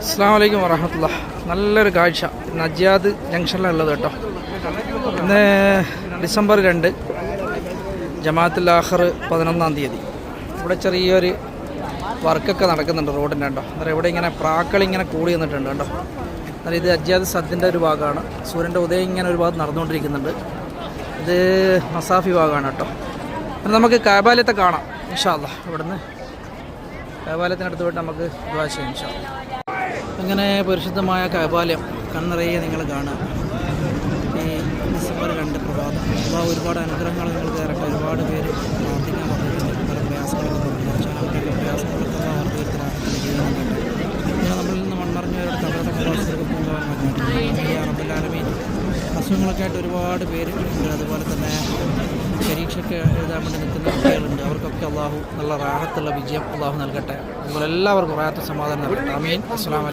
അസ്സാം വലൈക്കും വറഹമത്തുള്ള നല്ലൊരു കാഴ്ച. നജിയാദ് ജംഗ്ഷനിലുള്ളത് കേട്ടോ. ഇന്ന് ഡിസംബർ രണ്ട് ജമാഅത്തുൽ ആഹർ പതിനൊന്നാം തീയതി. ഇവിടെ ചെറിയൊരു വർക്കൊക്കെ നടക്കുന്നുണ്ട് റോഡിന്റെ കേട്ടോ. അന്നേരം ഇവിടെ ഇങ്ങനെ പ്രാക്കൾ ഇങ്ങനെ കൂടി നിന്നിട്ടുണ്ട് കേട്ടോ. അന്നേരം ഇത് അജ്യാദ് സദ്യന്റെ ഒരു ഭാഗമാണ്. സൂര്യന്റെ ഉദയം ഇങ്ങനെ ഒരു ഭാഗത്ത് നടന്നുകൊണ്ടിരിക്കുന്നുണ്ട്. ഇത് മസാഫി ഭാഗമാണ് കേട്ടോ. അപ്പം നമുക്ക് കാബാലയത്തെ കാണാം ഇൻഷാല്ല ഇവിടുന്ന് കാബാലയത്തിനടുത്ത് പോയിട്ട് നമുക്ക് ദ്വാ അങ്ങനെ പരിശുദ്ധമായ കൈവാലയം കണ്ണറയെ നിങ്ങൾ കാണുക. ഈ ഡിസംബർ രണ്ട് പ്രഭാതം. അപ്പോൾ ഒരുപാട് അനുഗ്രഹങ്ങൾ നിങ്ങൾ കയറട്ടെ ഒരുപാട് പേര് പ്രാർത്ഥിക്കാൻ പറഞ്ഞിട്ടുണ്ട് പല പ്രയാസങ്ങളൊക്കെ അവരുടെയൊക്കെ പ്രയാസങ്ങളൊക്കെ ഇങ്ങനെ നമ്മളിൽ നിന്ന് കഥാസ്ഥർക്ക് പൂങ്കാവൻ അറബിലാലമീൻ അസുഖങ്ങളൊക്കെ ആയിട്ട് ഒരുപാട് പേര് ഉണ്ട്. അതുപോലെ തന്നെ പരീക്ഷയ്ക്ക് എഴുതാൻ വേണ്ടി നിൽക്കുന്ന കുട്ടികളുണ്ട്. അവർക്കൊക്കെ അള്ളാഹു നല്ല റാഹത്തുള്ള വിജയം അള്ളാഹു നൽകട്ടെ. അതുപോലെ എല്ലാവർക്കും റാഹത്ത് സമാധാനം നൽകട്ടെ. അമീൻ അസ്സാം